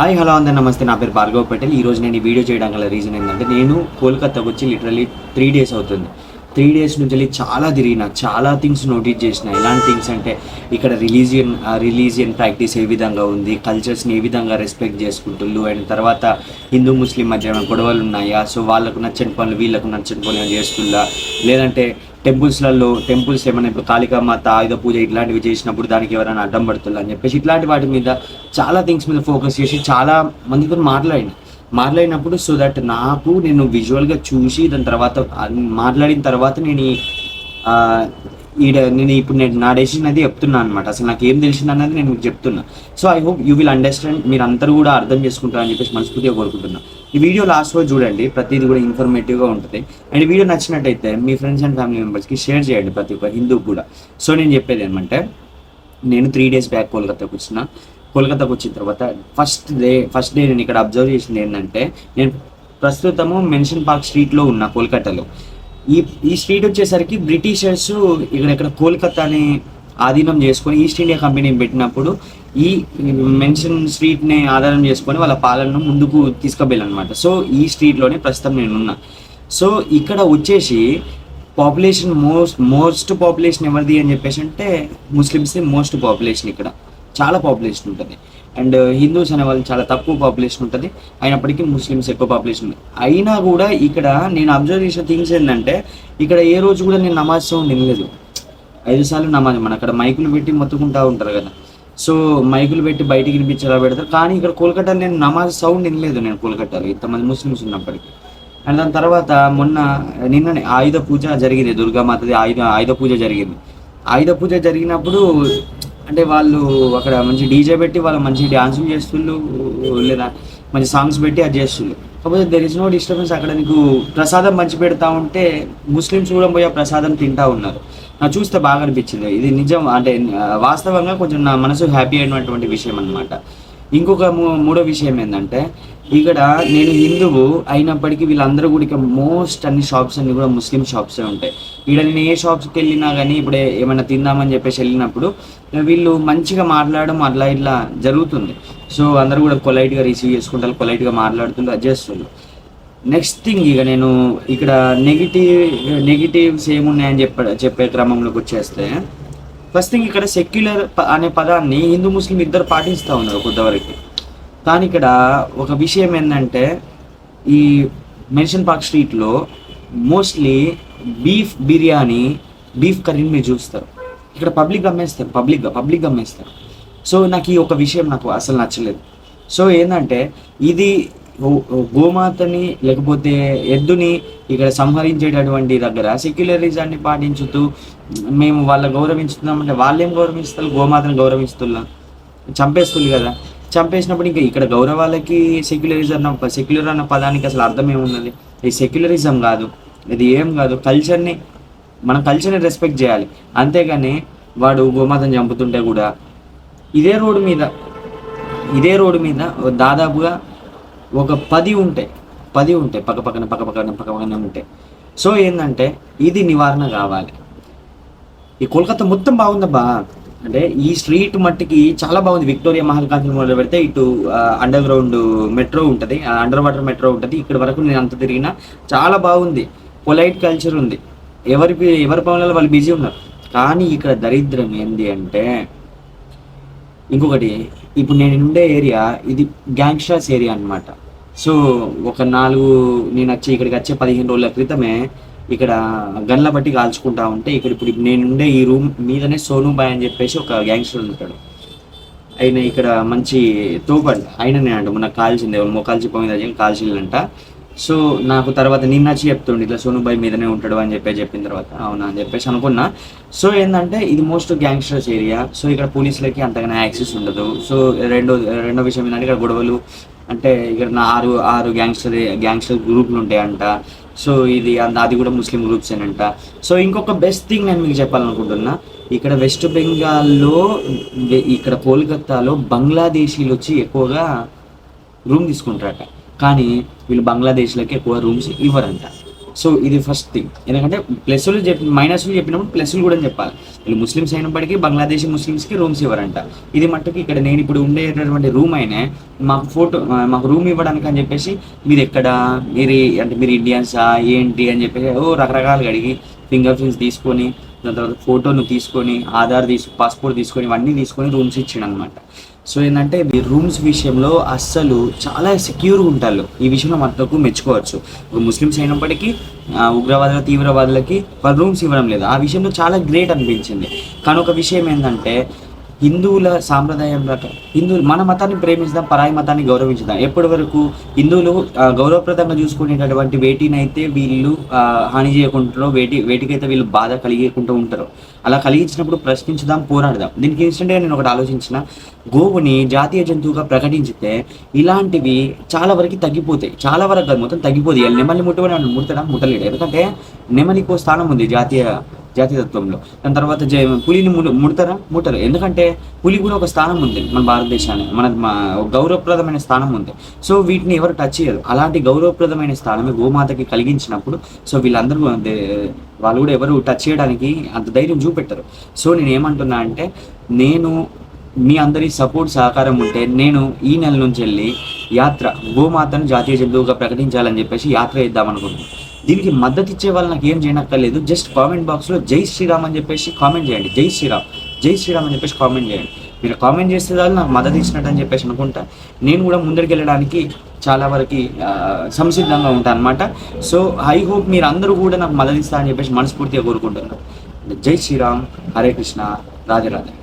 Hi hello అందరూ. నమస్తే నా పేరు భార్గవ్ పటేల్. ఈ రోజు నేను ఈ వీడియో చేయడం గల రీజన్ ఏంటంటే నేను కోల్కతాకు వచ్చి లిటరలీ త్రీ డేస్ అవుతుంది. త్రీ డేస్ నుంచి వెళ్ళి చాలా తిరిగిన చాలా థింగ్స్ నోటీస్ చేసిన. ఎలాంటి థింగ్స్ అంటే ఇక్కడ రిలీజియన్ రిలీజియన్ ప్రాక్టీస్ ఏ విధంగా ఉంది కల్చర్స్ని ఏ విధంగా రెస్పెక్ట్ చేసుకుంటుళ్ళు అండ్ తర్వాత హిందూ ముస్లిం మధ్య గొడవలు ఉన్నాయా? సో వాళ్ళకు నచ్చని పనులు వీళ్ళకు నచ్చని పనులు చేసుకుందా లేదంటే టెంపుల్స్లలో టెంపుల్స్ ఏమైనా ఇప్పుడు కాళికామాత ఆయుధ పూజ ఇట్లాంటివి చేసినప్పుడు దానికి ఎవరైనా అడ్డం పడుతుంది అని చెప్పేసి ఇట్లాంటి వాటి మీద చాలా థింగ్స్ మీద ఫోకస్ చేసి చాలా మందితో మాట్లాడిన. మాట్లాడినప్పుడు సో దట్ నాకు నేను విజువల్గా చూసి దాని తర్వాత మాట్లాడిన తర్వాత నేను ఈడ నేను ఇప్పుడు నేను నా డెసిషన్ అది చెప్తున్నాను అనమాట అసలు నాకు ఏం తెలిసింది అన్నది నేను మీకు చెప్తున్నా. So I hope you will understand మీరు అందరూ కూడా అర్థం చేసుకుంటారని చెప్పేసి మనస్ఫూర్తిగా కోరుకుంటున్నా. ఈ వీడియో లాస్ట్ రోజు చూడండి ప్రతిదీ కూడా ఇన్ఫర్మేటివ్గా ఉంటుంది. అండ్ వీడియో నచ్చినట్టయితే మీ ఫ్రెండ్స్ అండ్ ఫ్యామిలీ మెంబర్స్కి షేర్ చేయండి ప్రతి ఒక్క హిందూ కూడా. సో నేను చెప్పేది ఏమంటే నేను త్రీ డేస్ బ్యాక్ కోల్కతాకు వచ్చిన. కోల్కతాకు వచ్చిన తర్వాత ఫస్ట్ డే ఫస్ట్ డే నేను ఇక్కడ అబ్జర్వ్ చేసింది ఏంటంటే నేను ప్రస్తుతము మెన్షన్ పార్క్ స్ట్రీట్లో ఉన్నా కోల్కతాలో. ఈ ఈ స్ట్రీట్ వచ్చేసరికి బ్రిటిషర్స్ ఇక్కడ ఇక్కడ కోల్కతాని ఆధీనం చేసుకొని ఈస్ట్ ఇండియా కంపెనీని పెట్టినప్పుడు ఈ మెన్షన్ స్ట్రీట్ని ఆధారం చేసుకొని వాళ్ళ పాలనను ముందుకు తీసుకువెళ్ళనమాట సో ఈ స్ట్రీట్లోనే ప్రస్తుతం నేను ఉన్నా సో ఇక్కడ వచ్చేసి పాపులేషన్ మోస్ట్ మోస్ట్ పాపులేషన్ ఎవరిది అని చెప్పేసి అంటే ముస్లిమ్స్ మోస్ట్ పాపులేషన్ ఇక్కడ. చాలా పాపులేషన్ ఉంటుంది. అండ్ హిందూస్ అనే వాళ్ళు చాలా తక్కువ పాపులేషన్ ఉంటుంది. అయినప్పటికీ ముస్లిమ్స్ ఎక్కువ పాపులేషన్ ఉంది అయినా కూడా ఇక్కడ నేను అబ్జర్వ్ చేసిన థింగ్స్ ఏంటంటే ఇక్కడ ఏ రోజు కూడా నేను నమాజ్ సౌండ్ వినలేదు. ఐదు సార్లు నమాజ్ మన అక్కడ మైకులు పెట్టి మొత్తుకుంటా ఉంటారు కదా. సో మైకులు పెట్టి బయటికి వినిపించేలా పెడతారు. కానీ ఇక్కడ కోల్కతాలో నేను నమాజ్ సౌండ్ వినలేదు నేను కోల్కతాలో ఇంతమంది ముస్లిమ్స్ ఉన్నప్పటికీ. అండ్ దాని తర్వాత మొన్న నిన్ననే ఆయుధ పూజ జరిగింది. దుర్గామాతది ఆయుధ ఆయుధ పూజ జరిగింది. ఆయుధ పూజ జరిగినప్పుడు అంటే వాళ్ళు అక్కడ మంచి డీజే పెట్టి వాళ్ళు మంచి డ్యాన్సులు చేస్తుండ్రు లేదా మంచి సాంగ్స్ పెట్టి అది చేస్తుండ్రు. కాకపోతే దెర్ ఇస్ నో డిస్టర్బెన్స్ అక్కడ నీకు ప్రసాదం మంచి పెడతా ఉంటే ముస్లిమ్స్ కూడా పోయి ప్రసాదం తింటా ఉన్నారు. నాకు చూస్తే బాగా అనిపించింది. ఇది నిజం అంటే వాస్తవంగా కొంచెం నా మనసు హ్యాపీ అయినటువంటి విషయం అన్నమాట. ఇంకొక మూ- మూడో విషయం ఏంటంటే ఇక్కడ నేను హిందువు అయినప్పటికీ వీళ్ళందరూ కూడా ఇక మోస్ట్ అన్ని షాప్స్ అన్ని కూడా ముస్లిం షాప్సే ఉంటాయి. ఇక్కడ నేను ఏ షాప్స్కి వెళ్ళినా కానీ ఇప్పుడు ఏమైనా తిందామని చెప్పేసి వెళ్ళినప్పుడు వీళ్ళు మంచిగా మాట్లాడడం అట్లా ఇట్లా జరుగుతుంది. సో అందరూ కూడా పొలైట్గా రిసీవ్ చేసుకుంటారు పొలైట్గా మాట్లాడుతుంటారు అది చేస్తుండ్రు నెక్స్ట్ థింగ్ ఇక నేను ఇక్కడ నెగిటివ్ నెగిటివ్స్ ఏమున్నాయని చెప్ప చెప్పే క్రమంలోకి వచ్చేస్తే ఫస్ట్ థింగ్ ఇక్కడ సెక్యులర్ అనే పదాన్ని హిందూ ముస్లిం ఇద్దరు పాటిస్తూ ఉన్నారు కొంతవరకు. కానీ ఇక్కడ ఒక విషయం ఏంటంటే ఈ మెన్షన్ పార్క్ స్ట్రీట్లో మోస్ట్లీ బీఫ్ బిర్యానీ బీఫ్ కర్రీని మీరు చూస్తారు. ఇక్కడ పబ్లిక్ అమ్మేస్తారు పబ్లిక్గా పబ్లిక్ అమ్మేస్తారు సో నాకు ఈ ఒక విషయం నాకు అసలు నచ్చలేదు. సో ఏంటంటే ఇది గోమాతని లేకపోతే ఎద్దుని ఇక్కడ సంహరించేటటువంటి దగ్గర సెక్యులరిజాన్ని పాటించుతూ మేము వాళ్ళ గౌరవించుతున్నామంటే వాళ్ళేం గౌరవిస్తారు? గోమాతను గౌరవిస్తున్నా చంపేస్తుంది కదా. చంపేసినప్పుడు ఇంకా ఇక్కడ గౌరవాలకి సెక్యులరిజం అన్న సెక్యులర్ అన్న పదానికి అసలు అర్థం ఏమున్నది ఇది సెక్యులరిజం కాదు ఇది ఏం కాదు కల్చర్ని మన కల్చర్ని రెస్పెక్ట్ చేయాలి. అంతేగాని వాడు గోమాతను చంపుతుంటే కూడా ఇదే రోడ్డు మీద ఇదే రోడ్డు మీద దాదాపుగా ఒక పది ఉంటాయి పది ఉంటాయి పక్క పక్కన పక్క పక్కన పక్క పక్కన ఉంటాయి సో ఏంటంటే ఇది నివారణ కావాలి. ఈ కోల్కతా మొత్తం బాగుందబ్బా. అంటే ఈ స్ట్రీట్ మట్టికి చాలా బాగుంది. విక్టోరియా మహల్ కాంతి మొదలు పెడితే ఇటు అండర్ గ్రౌండ్ మెట్రో ఉంటుంది. అండర్ వాటర్ మెట్రో ఉంటుంది. ఇక్కడ వరకు నేను అంత తిరిగినా చాలా బాగుంది. పొలైట్ కల్చర్ ఉంది. ఎవరి ఎవరి పనులలో వాళ్ళు బిజీ ఉన్నారు. కానీ ఇక్కడ దరిద్రం ఏంది అంటే ఇంకొకటి ఇప్పుడు నేను ఉండే ఏరియా ఇది గ్యాంగ్స్టర్స్ ఏరియా అన్నమాట. సో ఒక నాలుగు నేను వచ్చి ఇక్కడికి వచ్చే పదిహేను రోజుల క్రితమే ఇక్కడ గన్ల బట్టి కాల్చుకుంటా ఉంటే ఇక్కడ ఇప్పుడు నేను ఉండే ఈ రూమ్ మీదనే సోను బాయ్ అని చెప్పేసి ఒక గ్యాంగ్స్టర్ ఉంటాడు. ఆయన ఇక్కడ మంచి తోపండి ఆయననే అంట మొన్న కాల్చింది ఎవరు? మోకాలు మీద కాల్చిందంట. సో నాకు తర్వాత నిన్న వచ్చి చెప్తుండే ఇట్లా సోనుబాయ్ మీదనే ఉంటాడు అని చెప్పి చెప్పిన తర్వాత. అవునా అని చెప్పేసి అనుకున్నా. సో ఏంటంటే ఇది మోస్ట్ గ్యాంగ్స్టర్స్ ఏరియా. సో ఇక్కడ పోలీసులకి అంతగానే యాక్సెస్ ఉండదు. సో రెండో రెండో విషయం ఏంటంటే ఇక్కడ గొడవలు. అంటే ఇక్కడ నా ఆరు ఆరు గ్యాంగ్స్టర్ గ్యాంగ్స్టర్ గ్రూపులు ఉంటాయంట. సో ఇది అంద- అది కూడా ముస్లిం గ్రూప్స్ అంట సో ఇంకొక బెస్ట్ థింగ్ నేను మీకు చెప్పాలనుకుంటున్నా ఇక్కడ వెస్ట్ బెంగాల్లో ఇక్కడ కోల్కత్తాలో బంగ్లాదేశీలు వచ్చి ఎక్కువగా రూమ్ తీసుకుంటారట. కానీ వీళ్ళు బంగ్లాదేశ్లకి ఎక్కువ రూమ్స్ ఇవ్వరంట. సో ఇది ఫస్ట్ థింగ్ ఎందుకంటే ప్లస్లు చెప్పి మైనస్లు చెప్పినప్పుడు ప్లస్లు కూడా చెప్పాలి. వీళ్ళు ముస్లిమ్స్ అయినప్పటికీ బంగ్లాదేశీ ముస్లిమ్స్కి రూమ్స్ ఇవ్వరంట. ఇది మట్టుకు ఇక్కడ నేను ఇప్పుడు ఉండేటటువంటి రూమ్ అయినా మాకు ఫోటో మాకు రూమ్ ఇవ్వడానికి అని చెప్పేసి మీరు ఎక్కడ? మీరు అంటే మీరు ఇండియన్సా? ఏంటి? అని చెప్పేసి ఓ రకరకాలుగా అడిగి ఫింగర్ ప్రింట్స్ తీసుకొని దాని తర్వాత ఫోటోను తీసుకొని ఆధార్ తీసుకు పాస్పోర్ట్ తీసుకొని ఇవన్నీ తీసుకొని రూమ్స్ ఇచ్చాడు అనమాట సో ఏంటంటే ఈ రూమ్స్ విషయంలో అస్సలు చాలా సెక్యూర్గా ఉంటారు. ఈ విషయంలో మనకు మెచ్చుకోవచ్చు. ముస్లిమ్స్ అయినప్పటికీ ఆ, ఉగ్రవాదుల తీవ్రవాదులకి వాళ్ళు రూమ్స్ ఇవ్వడం లేదు. ఆ విషయంలో చాలా గ్రేట్ అనిపించింది. కానీ ఒక విషయం ఏంటంటే హిందువుల సాంప్రదాయం ప్రకారం హిందువులు మన మతాన్ని ప్రేమించదాం పరాయి మతాన్ని గౌరవించదాం. ఎప్పటి వరకు హిందువులు గౌరవప్రదంగా చూసుకునేటటువంటి వేటినైతే వీళ్ళు హాని చేయకుండా వేటి వేటికైతే వీళ్ళు బాధ కలిగకుండా ఉంటారు అలా కలిగించినప్పుడు ప్రశ్నించుదాం పోరాడదాం. దీనికి ఇన్స్టెంట్గా నేను ఒకటి ఆలోచించిన గోవుని జాతీయ జంతువుగా ప్రకటించితే ఇలాంటివి చాలా వరకు తగ్గిపోతాయి. చాలా వరకు మొత్తం తగ్గిపోతాయి. నెమలి ముట్టుకొని ముట్టడం ముట్టలేడు? ఎందుకంటే నెమలికి స్థానం ఉంది జాతీయ జాతీయతత్వంలో దాని తర్వాత జ- పులిని ముడు ముడతారా? ముట్టరు. ఎందుకంటే పులి కూడా ఒక స్థానం ఉంది మన భారతదేశానికి. మన గౌరవప్రదమైన స్థానం ఉంది. సో వీటిని ఎవరు టచ్ చేయరు. అలాంటి గౌరవప్రదమైన స్థానమే గోమాతకి కలిగించినప్పుడు సో వీళ్ళందరూ వాళ్ళు కూడా ఎవరు టచ్ చేయడానికి అంత ధైర్యం చూపెట్టరు. సో నేను ఏమంటున్నా అంటే నేను మీ అందరి సపోర్ట్ సహకారం ఉంటే నేను ఈ నెల నుంచి వెళ్ళి యాత్ర గోమాతను జాతీయ జంతువుగా ప్రకటించాలని చెప్పేసి యాత్ర చేద్దాం అనుకుంటున్నాను దీనికి మద్దతు ఇచ్చే వాళ్ళు నాకు ఏం చేయనక్కర్లేదు. జస్ట్ కామెంట్ బాక్స్లో జై శ్రీరామ్ అని చెప్పేసి కామెంట్ చేయండి. జై శ్రీరామ్ జై శ్రీరామ్ అని చెప్పేసి కామెంట్ చేయండి. మీరు కామెంట్ చేస్తే చాలు నాకు మద్దతు ఇచ్చినట్టు అని చెప్పేసి అనుకుంటా. నేను కూడా ముందరికి వెళ్ళడానికి చాలా వరకు సంసిద్ధంగా ఉంటాను అనమాట సో ఐ హోప్ మీరు అందరూ కూడా నాకు మద్దతు ఇస్తా అని చెప్పేసి మనస్ఫూర్తిగా కోరుకుంటున్నాను. జై శ్రీరామ్ హరే కృష్ణ రాజే రాధే